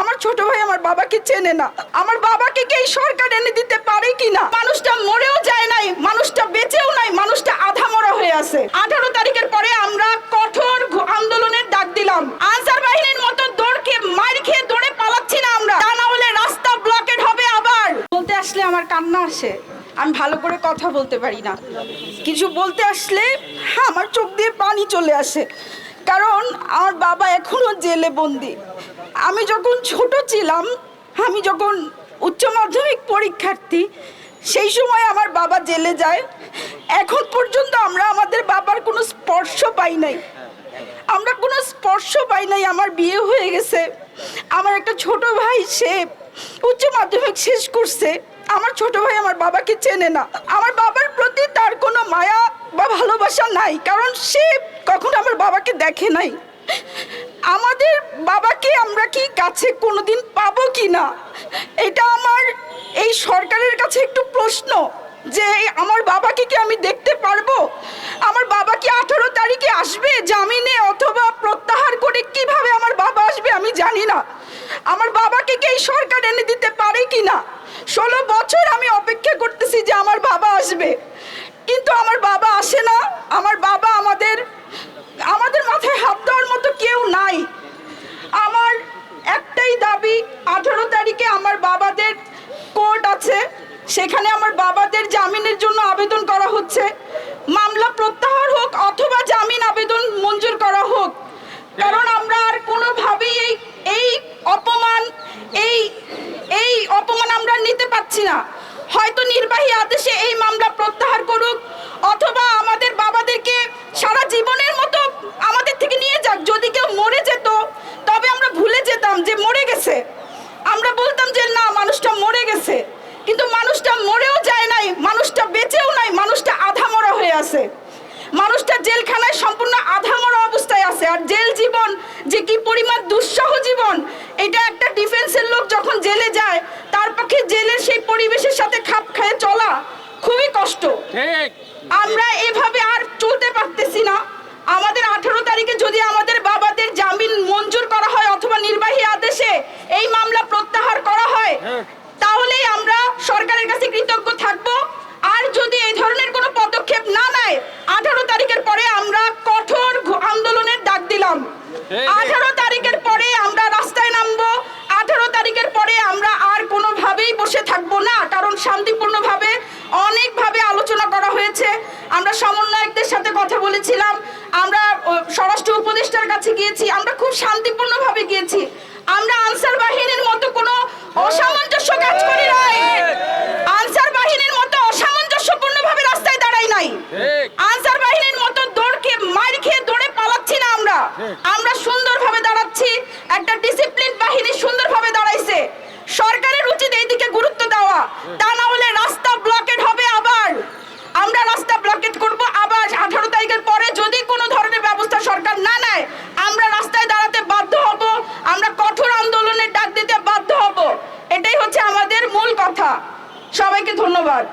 আমার ছোট ভাই আমার বাবাকে চেনে না। আমার বাবাকে কি এই সরকার এনে দিতে পারে কিনা? মানুষটা মরেও যায় নাই, মানুষটা বেঁচেও নাই, মানুষটা আধা মরা হয়ে আছে। আঠারো তারিখের পরে আমরা কঠোর আন্দোলনের ডাক দিলাম। আনসার বাহিনীর মতো দৌড়কে মার খেয়ে দৌড়ে পালাচ্ছি না আমরা। তা না হলে রাস্তা ব্লকেড হবে আবার। বলতে আসলে আমার কান্না আসে। আমি ভালো করে কথা বলতে পারি না। কিছু বলতে আসলে আমার চোখ দিয়ে পানি চলে আসে। কারণ আমার বাবা এখনও জেলে বন্দি। আমি যখন ছোট ছিলাম, আমি যখন উচ্চ মাধ্যমিক পরীক্ষার্থী, সেই সময় আমার বাবা জেলে যায়। এখন পর্যন্ত আমরা আমাদের বাবার কোনো স্পর্শ পাই নাই। আমরা কোনো স্পর্শ পাই নাই, আমার বিয়ে হয়ে গেছে। আমার একটা ছোট ভাই, সে উচ্চ মাধ্যমিক শেষ করছে। আমার ছোট ভাই আমার বাবাকে চেনে না। আমার বাবার প্রতি তার কোনো মায়া বা ভালোবাসা নাই, কারণ সে কখনো আমার বাবাকে দেখে নাই। আমাদের বাবাকে আমরা কি কাছে কোনোদিন পাবো কি না? এটা আমার এই সরকারের কাছে একটু প্রশ্ন যে আমার বাবাকে কি আমি দেখতে পারব? আমার বাবা কি আঠারো তারিখে আসবে জামিনে অথবা প্রত্যাহার করে কীভাবে আমার বাবা আসবে আমি জানি না। আমার বাবাকে কি এই সরকার এনে দিতে পারে কি না? ষোলো বছর আমি অপেক্ষা করতেছি যে আমার বাবা আসবে। কিন্তু আমার বাবা আসে না। আমার বাবা আমাদের আমাদের মাথায় হাত দেওয়ার মতো কেউ নাই আমার একটাই দাবি আঠারো তারিখে আমার বাবাদের কোর্ট আছে সেখানে আমার বাবাদের জামিনের জন্য আবেদন করা হচ্ছে। মামলা প্রত্যাহার হোক অথবা জামিন আবেদন মঞ্জুর করা হোক। কারণ আমরা আর কোনোভাবেই এই এই অপমান, এই এই অপমান আমরা নিতে পারছি না। হয়তো নির্বাহী আদেশে এই মামলা প্রত্যাহার করুক, অথবা আমাদের বাবাদেরকে সারা জীবনের মতো আমাদের থেকে নিয়ে যাক। যদি কেউ মরে যেত, তবে আমরা ভুলে যেতাম যে মরে গেছে। আমরা বলতাম যে, না, মানুষটা মরে গেছে। কিন্তু মানুষটা মরেও যায় নাই মানুষটা বেঁচেও নাই মানুষটা আধা মরা হয়ে আছে। মানুষটা জেলখানায় সম্পূর্ণ আধা মরা অবস্থায় আছে। আর জেল জীবন যে কি পরিমাণ দুঃসহ জীবন এটা একটা ডিফেন্সের লোক যখন জেলে যায় তার পক্ষে জেলের সেই পরিবেশের সাথে খাপ খায়ে চলা খুবই কষ্ট। ঠিক। আমরা এভাবে আর চলতে পারতেছি না। আমাদের আঠারো তারিখে যদি আমাদের বাবাদের জামিন মঞ্জুর করা হয় অথবা নির্বাহী আদেশে এই মামলা প্রত্যাহার করা হয় আমরা সরকারের কাছে কৃতজ্ঞ থাকব। আর যদি এই ধরনের কোনো পদক্ষেপ না নেয় আঠারো তারিখের পরে আমরা কঠোর আন্দোলনের ডাক দিলাম। আঠারো তারিখের পরে আমরা রাস্তায় নামবো। আঠারো তারিখের পরে আমরা আর কোনোভাবেই বসে থাকব না কারণ শান্তিপূর্ণভাবে অনেকভাবে আলোচনা করা হয়েছে। আমরা সমন্বয়কদের সাথে কথা বলেছিলাম। আমরা স্বরাষ্ট্র উপদেষ্টার কাছে গিয়েছি। আমরা খুব শান্তিপূর্ণভাবে গিয়েছি। আমরা আনসার বাহিনীর মতো কোনো অসামঞ্জস্য কাজ করি নাই আনসার বাহিনীর মতো অসামঞ্জস্যপূর্ণভাবে রাস্তায় দাঁড়াই নাই ঠিক। আনসার বাহিনীর মতো দৌড়কে মার খেয়ে দৌড়ে পালাচ্ছি না আমরা সুন্দরভাবে দাঁড়াচ্ছি। একটা ডিসিপ্লিন বাহিনী